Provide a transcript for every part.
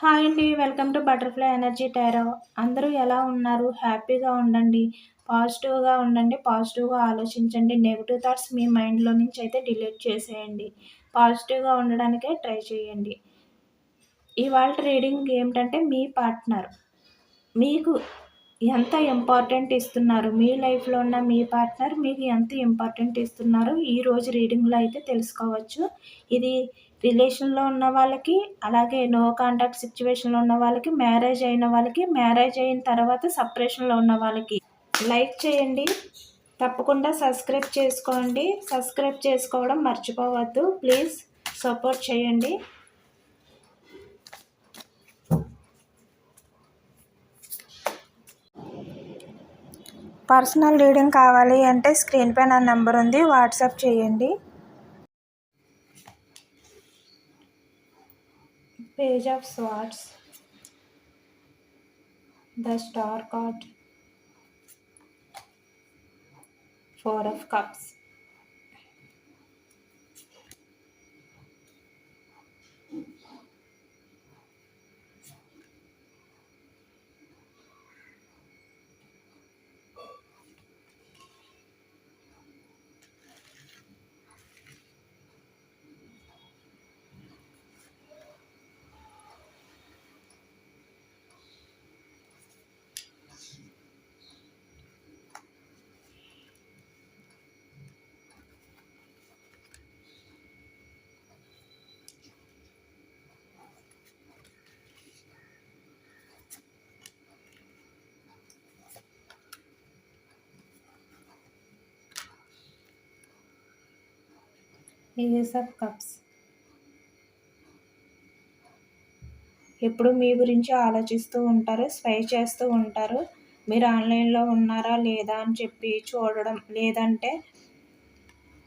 Hi అండి welcome to butterfly energy tarot. అందరూ ఎలా ఉన్నారు? హ్యాపీగా ఉండండి. పాజిటివ్గా ఉండండి పాజిటివ్గా ఆలోచించండి. నెగిటివ్ థాట్స్ మీ మైండ్లో నుంచి అయితే డిలీట్ చేసేయండి. పాజిటివ్గా ఉండడానికే ట్రై చేయండి. ఇవాళ రీడింగ్ ఏమిటంటే మీ పార్ట్నర్. మీకు ఎంత ఇంపార్టెంట్ ఇస్తున్నారు? మీ లైఫ్లో ఉన్న మీ పార్ట్నర్ మీకు ఎంత ఇంపార్టెంట్ ఇస్తున్నారు? ఈరోజు రీడింగ్లో అయితే తెలుసుకోవచ్చు. ఇది రిలేషన్లో ఉన్న వాళ్ళకి అలాగే నో కాంటాక్ట్ సిచ్యువేషన్లో ఉన్న వాళ్ళకి మ్యారేజ్ అయిన వాళ్ళకి మ్యారేజ్ అయిన తర్వాత సపరేషన్లో ఉన్న వాళ్ళకి. లైక్ చేయండి. తప్పకుండా సబ్స్క్రైబ్ చేసుకోండి. సబ్స్క్రైబ్ చేసుకోవడం మర్చిపోవద్దు. ప్లీజ్ సపోర్ట్ చేయండి. పర్సనల్ రీడింగ్ కావాలి అంటే స్క్రీన్ పై నా నెంబర్ ఉంది. వాట్సాప్ చేయండి. Page of Swords, the Star card, Four of Cups. Ace of cups ఎప్పుడు మీ గురించి ఆలోచిస్తూ ఉంటారు స్పై చేస్తూ ఉంటారు? మీరు ఆన్లైన్లో ఉన్నారా లేదా అని చెప్పి చూడడం లేదంటే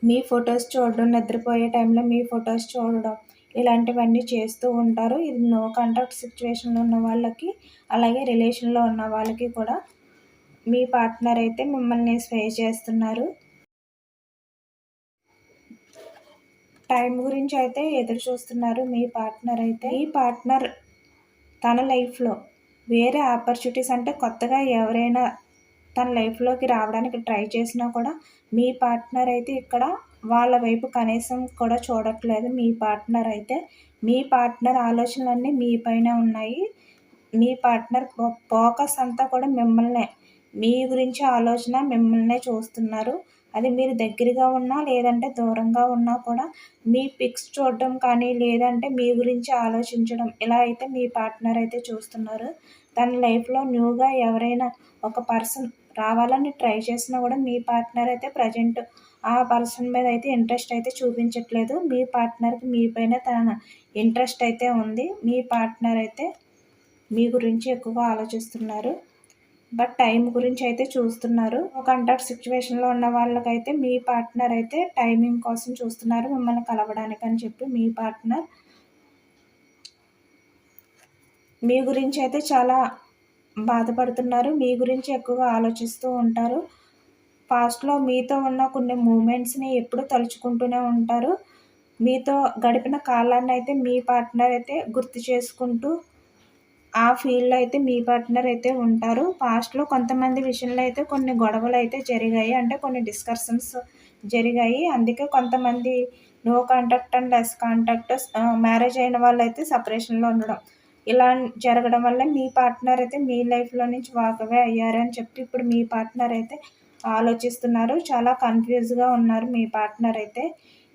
మీ ఫొటోస్ చూడడం నిద్రపోయే టైంలో మీ ఫొటోస్ చూడడం ఇలాంటివన్నీ చేస్తూ ఉంటారు. ఇది నో కాంటాక్ట్ సిచ్యువేషన్లో ఉన్న వాళ్ళకి అలాగే రిలేషన్లో ఉన్న వాళ్ళకి కూడా మీ పార్ట్నర్ అయితే మిమ్మల్ని స్పై చేస్తున్నారు. టైం గురించి అయితే ఎదురు చూస్తున్నారు మీ పార్ట్నర్ అయితే. ఈ పార్ట్నర్ తన లైఫ్లో వేరే ఆపర్చునిటీస్ అంటే కొత్తగా ఎవరైనా తన లైఫ్లోకి రావడానికి ట్రై చేసినా కూడా మీ పార్ట్నర్ అయితే ఇక్కడ వాళ్ళ వైపు కనీసం కూడా చూడట్లేదు. మీ పార్ట్నర్ అయితే మీ పార్ట్నర్ ఆలోచనలన్నీ మీ పైన ఉన్నాయి. మీ పార్ట్నర్ ఫోకస్ అంతా కూడా మిమ్మల్నే మీ గురించి ఆలోచన మిమ్మల్నే చూస్తున్నారు. అది మీరు దగ్గరగా ఉన్నా లేదంటే దూరంగా ఉన్నా కూడా మీ పిక్స్ చూడడం కానీ లేదంటే మీ గురించి ఆలోచించడం ఇలా అయితే మీ పార్ట్నర్ అయితే చూస్తున్నారు. తన లైఫ్లో న్యూగా ఎవరైనా ఒక పర్సన్ రావాలని ట్రై చేసినా కూడా మీ పార్ట్నర్ అయితే ప్రజెంట్ ఆ పర్సన్ మీద అయితే ఇంట్రెస్ట్ అయితే చూపించట్లేదు. మీ పార్ట్నర్కి మీ పైన తన ఇంట్రెస్ట్ అయితే ఉంది. మీ పార్ట్నర్ అయితే మీ గురించి ఎక్కువగా ఆలోచిస్తున్నారు. బట్ టైం గురించి అయితే చూస్తున్నారు. ఒక అంటారు సిచ్యువేషన్లో ఉన్న వాళ్ళకైతే మీ పార్ట్నర్ అయితే టైమింగ్ కోసం చూస్తున్నారు మిమ్మల్ని కలవడానికి అని చెప్పి మీ పార్ట్నర్ మీ గురించి అయితే చాలా బాధపడుతున్నారు. మీ గురించి ఎక్కువగా ఆలోచిస్తూ ఉంటారు. పాస్ట్లో మీతో ఉన్న కొన్ని మూమెంట్స్ని ఎప్పుడు తలుచుకుంటూనే ఉంటారు. మీతో గడిపిన కాలాన్ని అయితే మీ పార్ట్నర్ అయితే గుర్తు చేసుకుంటూ ఆ ఫీల్డ్లో అయితే మీ పార్ట్నర్ అయితే ఉంటారు. పాస్ట్లో కొంతమంది విషయంలో అయితే కొన్ని గొడవలు అయితే జరిగాయి. అంటే కొన్ని డిస్కషన్స్ జరిగాయి. అందుకే కొంతమంది no contact and less contact marriage అయిన వాళ్ళు అయితే సపరేషన్లో ఉండడం. ఇలా జరగడం వల్ల మీ పార్ట్నర్ అయితే మీ లైఫ్లో నుంచి వాకవే అయ్యారు అని చెప్పి ఇప్పుడు మీ పార్ట్నర్ అయితే ఆలోచిస్తున్నారు. చాలా కన్ఫ్యూజ్గా ఉన్నారు మీ పార్ట్నర్ అయితే.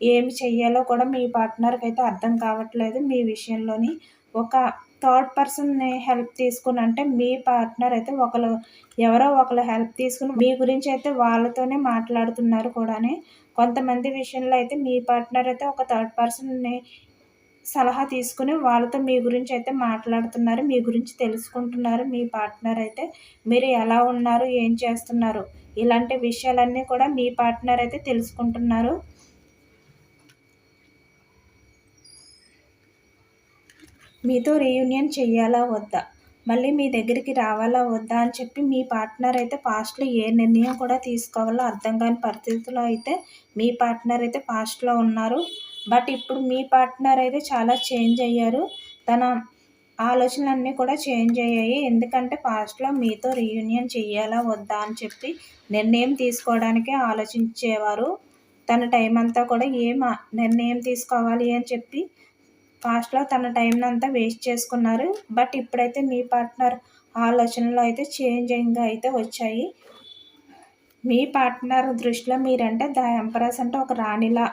ఏమి చెయ్యాలో కూడా మీ పార్ట్నర్కి అయితే అర్థం కావట్లేదు మీ విషయంలోని. ఒక థర్డ్ పర్సన్ని హెల్ప్ తీసుకుని అంటే మీ పార్ట్నర్ అయితే ఒకరు ఎవరో ఒకరు హెల్ప్ తీసుకుని మీ గురించి అయితే వాళ్ళతోనే మాట్లాడుతున్నారు కూడా కొంతమంది విషయంలో అయితే మీ పార్ట్నర్ అయితే ఒక థర్డ్ పర్సన్ని సలహా తీసుకుని వాళ్ళతో మీ గురించి అయితే మాట్లాడుతున్నారు మీ గురించి తెలుసుకుంటున్నారు మీ పార్ట్నర్ అయితే. మీరు ఎలా ఉన్నారు ఏం చేస్తున్నారు ఇలాంటి విషయాలన్నీ కూడా మీ పార్ట్నర్ అయితే తెలుసుకుంటున్నారు. మీతో రీయూనియన్ చెయ్యాలా వద్దా? మళ్ళీ మీ దగ్గరికి రావాలా వద్దా అని చెప్పి మీ పార్ట్నర్ అయితే పాస్ట్లో ఏ నిర్ణయం కూడా తీసుకోవాలో అర్థం కాని పరిస్థితుల్లో అయితే మీ పార్ట్నర్ అయితే పాస్ట్లో ఉన్నారు. బట్ ఇప్పుడు మీ పార్ట్నర్ అయితే చాలా చేంజ్ అయ్యారు. తన ఆలోచనలన్నీ కూడా చేంజ్ అయ్యాయి. ఎందుకంటే పాస్ట్లో మీతో రీయూనియన్ చెయ్యాలా వద్దా అని చెప్పి నిర్ణయం తీసుకోవడానికే ఆలోచించేవారు. తన టైం అంతా కూడా ఏం నిర్ణయం తీసుకోవాలి అని చెప్పి పాస్ట్లో తన టైంని అంతా వేస్ట్ చేసుకున్నారు. బట్ ఇప్పుడైతే మీ పార్ట్నర్ ఆలోచనలు అయితే చేంజింగ్ అయితే వచ్చాయి. మీ పార్ట్నర్ దృష్టిలో మీరంటే ద ఎంపరస్ అంటే ఒక రాణిలా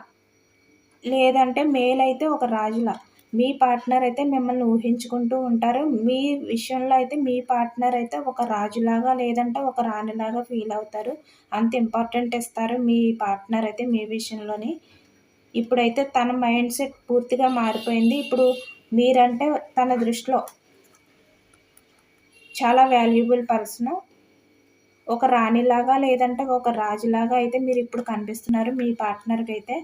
లేదంటే మేల్ అయితే ఒక రాజులా. మీ పార్ట్నర్ అయితే మిమ్మల్ని ఊహించుకుంటూ ఉంటారు. మీ విషయంలో అయితే మీ పార్ట్నర్ అయితే ఒక రాజులాగా లేదంటే ఒక రాణిలాగా ఫీల్ అవుతారు. అంత ఇంపార్టెంట్ ఇస్తారు మీ పార్ట్నర్ అయితే మీ విషయంలోని. ఇప్పుడైతే తన మైండ్ సెట్ పూర్తిగా మారిపోయింది. ఇప్పుడు మీరంటే తన దృష్టిలో చాలా వాల్యుబుల్ పర్సన్. ఒక రాణిలాగా లేదంటే ఒక రాజులాగా అయితే మీరు ఇప్పుడు కనిపిస్తున్నారు. మీ పార్ట్నర్కి అయితే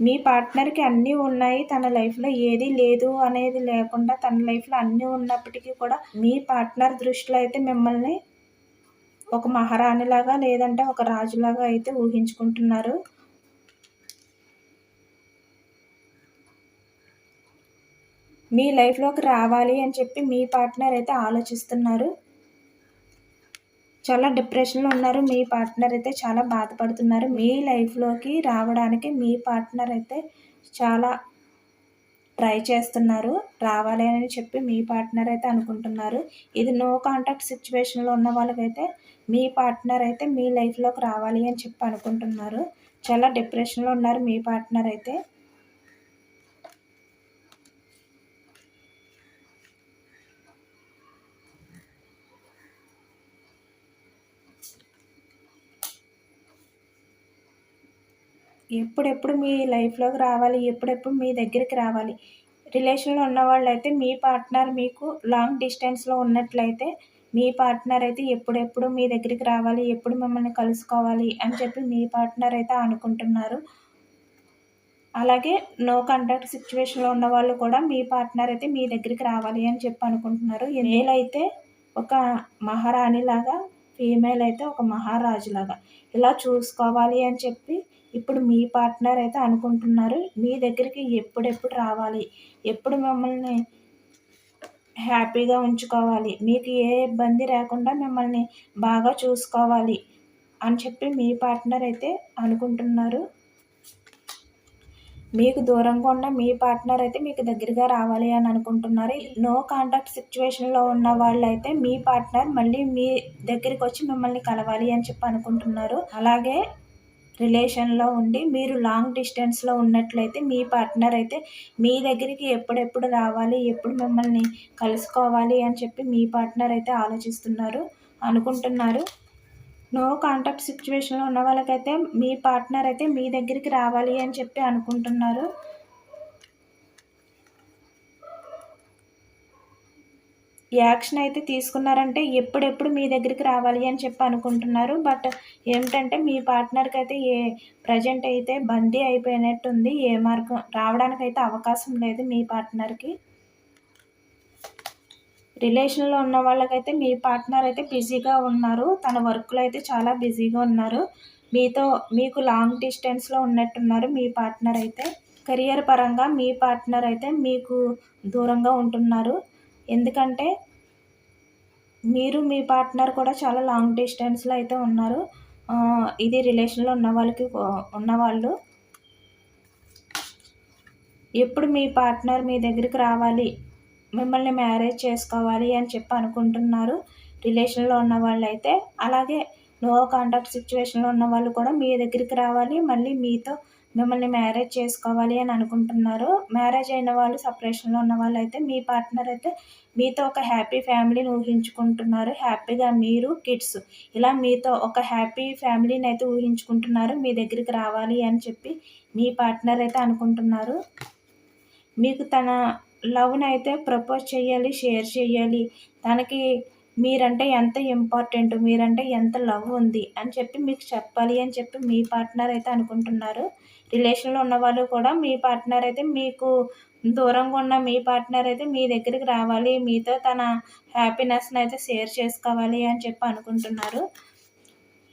మీ పార్ట్నర్కి అన్నీ ఉన్నాయి. తన లైఫ్లో ఏది లేదు అనేది లేకుండా తన లైఫ్లో అన్నీ ఉన్నప్పటికీ కూడా మీ పార్ట్నర్ దృష్టిలో అయితే మిమ్మల్ని ఒక మహారాణిలాగా లేదంటే ఒక రాజులాగా అయితే ఊహించుకుంటున్నారు. మీ లైఫ్లోకి రావాలి అని చెప్పి మీ పార్ట్నర్ అయితే ఆలోచిస్తున్నారు. చాలా డిప్రెషన్లో ఉన్నారు. మీ పార్ట్నర్ అయితే చాలా బాధపడుతున్నారు. మీ లైఫ్లోకి రావడానికి మీ పార్ట్నర్ అయితే చాలా ట్రై చేస్తున్నారు. రావాలి అని చెప్పి మీ పార్ట్నర్ అయితే అనుకుంటున్నారు. ఇది నో కాంటాక్ట్ సిచ్యువేషన్లో ఉన్న వాళ్ళకైతే మీ పార్ట్నర్ అయితే మీ లైఫ్లోకి రావాలి అని చెప్పి అనుకుంటున్నారు. చాలా డిప్రెషన్లో ఉన్నారు. మీ పార్ట్నర్ అయితే ఎప్పుడెప్పుడు మీ లైఫ్లోకి రావాలి ఎప్పుడెప్పుడు మీ దగ్గరికి రావాలి. రిలేషన్లో ఉన్న వాళ్ళైతే మీ పార్ట్నర్ మీకు లాంగ్ డిస్టెన్స్లో ఉన్నట్లయితే మీ పార్ట్నర్ అయితే ఎప్పుడెప్పుడు మీ దగ్గరికి రావాలి ఎప్పుడు మిమ్మల్ని కలుసుకోవాలి అని చెప్పి మీ పార్ట్నర్ అయితే అనుకుంటున్నారు. అలాగే నో కాంటాక్ట్ సిచ్యువేషన్లో ఉన్న వాళ్ళు కూడా మీ పార్ట్నర్ అయితే మీ దగ్గరికి రావాలి అని చెప్పి అనుకుంటున్నారు. మేల్ అయితే ఒక మహారాణిలాగా ఫీమేల్ అయితే ఒక మహారాజులాగా ఇలా చూసుకోవాలి అని చెప్పి ఇప్పుడు మీ పార్ట్నర్ అయితే అనుకుంటున్నారు మీ దగ్గరికి ఎప్పుడెప్పుడు రావాలి? ఎప్పుడు మిమ్మల్ని హ్యాపీగా ఉంచుకోవాలి? మీకు ఏ ఇబ్బంది లేకుండా మిమ్మల్ని బాగా చూసుకోవాలి అని చెప్పి మీ పార్ట్నర్ అయితే అనుకుంటున్నారు. మీకు దూరంగా ఉన్న మీ పార్ట్నర్ అయితే మీకు దగ్గరగా రావాలి అని అనుకుంటున్నారు. నో కాంటాక్ట్ సిచ్యువేషన్లో ఉన్న వాళ్ళు అయితే మీ పార్ట్నర్ మళ్ళీ మీ దగ్గరికి వచ్చి మిమ్మల్ని కలవాలి అని చెప్పి అనుకుంటున్నారు. అలాగే రిలేషన్లో ఉండి మీరు లాంగ్ డిస్టెన్స్లో ఉన్నట్లయితే మీ పార్ట్నర్ అయితే మీ దగ్గరికి ఎప్పుడెప్పుడు రావాలి ఎప్పుడు మిమ్మల్ని కలుసుకోవాలి అని చెప్పి మీ పార్ట్నర్ అయితే ఆలోచిస్తున్నారు అనుకుంటున్నారు. నో కాంటాక్ట్ సిచ్యువేషన్లో ఉన్న వాళ్ళకైతే మీ పార్ట్నర్ అయితే మీ దగ్గరికి రావాలి అని చెప్పి అనుకుంటున్నారు. యాక్షన్ అయితే తీసుకున్నారంటే ఎప్పుడెప్పుడు మీ దగ్గరికి రావాలి అని చెప్పి అనుకుంటున్నారు. బట్ ఏమిటంటే మీ పార్ట్నర్కి అయితే ఏ ప్రజెంట్ అయితే బందీ అయిపోయినట్టుంది. ఏ మార్గం రావడానికి అయితే అవకాశం లేదు మీ పార్ట్నర్కి. రిలేషన్లో ఉన్న వాళ్ళకైతే మీ పార్ట్నర్ అయితే బిజీగా ఉన్నారు. తన వర్క్లో అయితే చాలా బిజీగా ఉన్నారు. మీతో మీకు లాంగ్ డిస్టెన్స్లో ఉన్నట్టున్నారు మీ పార్ట్నర్ అయితే. కెరియర్ పరంగా మీ పార్ట్నర్ అయితే మీకు దూరంగా ఉంటున్నారు. ఎందుకంటే మీరు మీ పార్ట్నర్ కూడా చాలా లాంగ్ డిస్టెన్స్లో అయితే ఉన్నారు. ఇది రిలేషన్లో ఉన్న వాళ్ళకి ఉన్నవాళ్ళు ఎప్పుడు మీ పార్ట్నర్ మీ దగ్గరికి రావాలి మిమ్మల్ని మ్యారేజ్ చేసుకోవాలి అని చెప్పి అనుకుంటున్నారు రిలేషన్లో ఉన్న వాళ్ళు అయితే అలాగే నో కాంటాక్ట్ సిచ్యువేషన్లో ఉన్న వాళ్ళు కూడా మీ దగ్గరికి రావాలి మళ్ళీ మీతో మిమ్మల్ని మ్యారేజ్ చేసుకోవాలి అని అనుకుంటున్నారు మ్యారేజ్ అయిన వాళ్ళు సపరేషన్లో ఉన్న వాళ్ళు అయితే మీ పార్ట్నర్ అయితే మీతో ఒక హ్యాపీ ఫ్యామిలీని ఊహించుకుంటున్నారు. హ్యాపీగా మీరు కిడ్స్ ఇలా మీతో ఒక హ్యాపీ ఫ్యామిలీని అయితే ఊహించుకుంటున్నారు. మీ దగ్గరికి రావాలి అని చెప్పి మీ పార్ట్నర్ అయితే అనుకుంటున్నారు. మీకు తన లవ్ని అయితే ప్రపోజ్ చేయాలి షేర్ చేయాలి. తనకి మీరంటే ఎంత ఇంపార్టెంట్ మీరంటే ఎంత లవ్ ఉంది అని చెప్పి మీకు చెప్పాలి అని చెప్పి మీ పార్ట్నర్ అయితే అనుకుంటున్నారు. రిలేషన్లో ఉన్న వాళ్ళు కూడా మీ పార్ట్నర్ అయితే మీకు దూరంగా ఉన్న మీ పార్ట్నర్ అయితే మీ దగ్గరికి రావాలి. మీతో తన హ్యాపీనెస్ని అయితే షేర్ చేసుకోవాలి అని చెప్పి అనుకుంటున్నారు.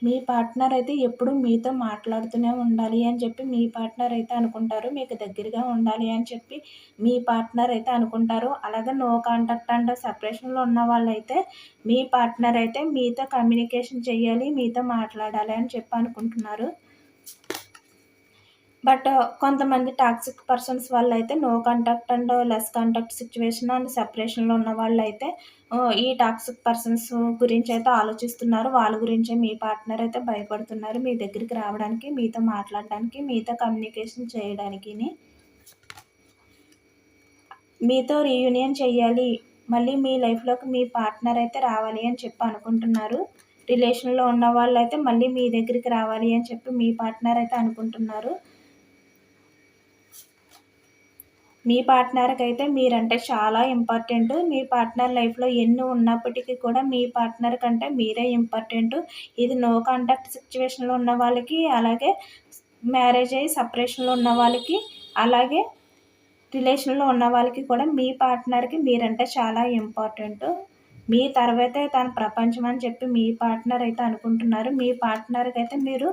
మీ పార్ట్నర్ అయితే ఎప్పుడు మీతో మాట్లాడుతూనే ఉండాలి అని చెప్పి మీ పార్ట్నర్ అయితే అనుకుంటారు. మీకు దగ్గరగా ఉండాలి అని చెప్పి మీ పార్ట్నర్ అయితే అనుకుంటారు. అలాగే నో కాంటాక్ట్ అండ్ సపరేషన్లో ఉన్న వాళ్ళైతే మీ పార్ట్నర్ అయితే మీతో కమ్యూనికేషన్ చేయాలి మీతో మాట్లాడాలి అని చెప్పి అనుకుంటున్నారు. బట్ కొంతమంది టాక్సిక్ పర్సన్స్ వాళ్ళు అయితే no contact and less contact situation and సెపరేషన్లో ఉన్న వాళ్ళు అయితే ఈ టాక్సిక్ పర్సన్స్ గురించి అయితే ఆలోచిస్తున్నారు. వాళ్ళ గురించే మీ పార్ట్నర్ అయితే భయపడుతున్నారు మీ దగ్గరికి రావడానికి మీతో మాట్లాడడానికి మీతో కమ్యూనికేషన్ చేయడానికి మీతో రీయూనియన్ చేయాలి మళ్ళీ మీ లైఫ్లోకి మీ పార్ట్నర్ అయితే రావాలి అని చెప్పి అనుకుంటున్నారు. రిలేషన్లో ఉన్న వాళ్ళు అయితే మళ్ళీ మీ దగ్గరికి రావాలి అని చెప్పి మీ పార్ట్నర్ అయితే అనుకుంటున్నారు. మీ పార్ట్నర్కి అయితే మీరంటే చాలా ఇంపార్టెంట్. మీ పార్ట్నర్ లైఫ్లో ఎన్ని ఉన్నప్పటికీ కూడా మీ పార్ట్నర్ కంటే మీరే ఇంపార్టెంట్. ఇది నో కాంటాక్ట్ సిచ్యువేషన్లో ఉన్న వాళ్ళకి అలాగే మ్యారేజ్ అయ్యి సపరేషన్లో ఉన్న వాళ్ళకి అలాగే రిలేషన్లో ఉన్న వాళ్ళకి కూడా మీ పార్ట్నర్కి మీరంటే చాలా ఇంపార్టెంట్. మీ తర్వాతే తన ప్రపంచం అని చెప్పి మీ పార్ట్నర్ అయితే అనుకుంటున్నారు. మీ పార్ట్నర్కి అయితే మీరు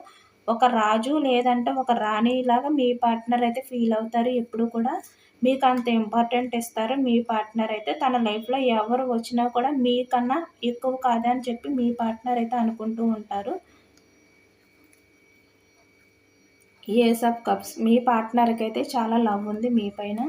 ఒక రాజు లేదంటే ఒక రాణిలాగా మీ పార్ట్నర్ అయితే ఫీల్ అవుతారు ఎప్పుడు కూడా. మీకు అంత ఇంపార్టెంట్ ఇస్తారు మీ పార్ట్నర్ అయితే తన లైఫ్లో ఎవరు వచ్చినా కూడా మీకన్నా ఎక్కువ కాదని చెప్పి మీ పార్ట్నర్ అయితే అనుకుంటూ ఉంటారు. ఏస్ ఆఫ్ కప్స్ మీ పార్ట్నర్కి అయితే చాలా లవ్ ఉంది మీ పైన.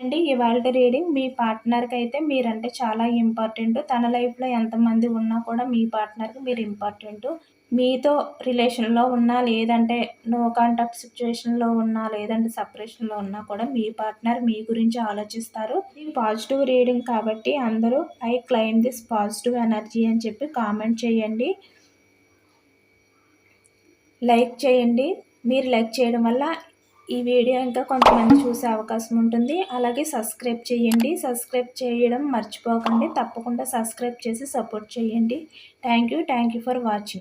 అండి ఇవాళ రీడింగ్ మీ పార్ట్నర్కి అయితే మీరంటే చాలా ఇంపార్టెంట్ తన లైఫ్లో ఎంతమంది ఉన్నా కూడా మీ పార్ట్నర్కి మీరు ఇంపార్టెంట్ మీతో రిలేషన్లో ఉన్నా లేదంటే నో కాంటాక్ట్ సిచ్యువేషన్లో ఉన్నా లేదంటే సపరేషన్లో ఉన్నా కూడా మీ పార్ట్నర్ మీ గురించి ఆలోచిస్తారు. ఇది పాజిటివ్ రీడింగ్ కాబట్టి అందరూ I claim this positive energy అని చెప్పి కామెంట్ చేయండి. లైక్ చేయండి. మీరు లైక్ చేయడం వల్ల ఈ వీడియో ఇంకా కొంతమంది చూసే అవకాశం ఉంటుంది. అలాగే సబ్స్క్రైబ్ చేయండి. సబ్స్క్రైబ్ చేయడం మర్చిపోకండి. తప్పకుండా సబ్స్క్రైబ్ చేసి సపోర్ట్ చేయండి. Thank you. Thank you for watching.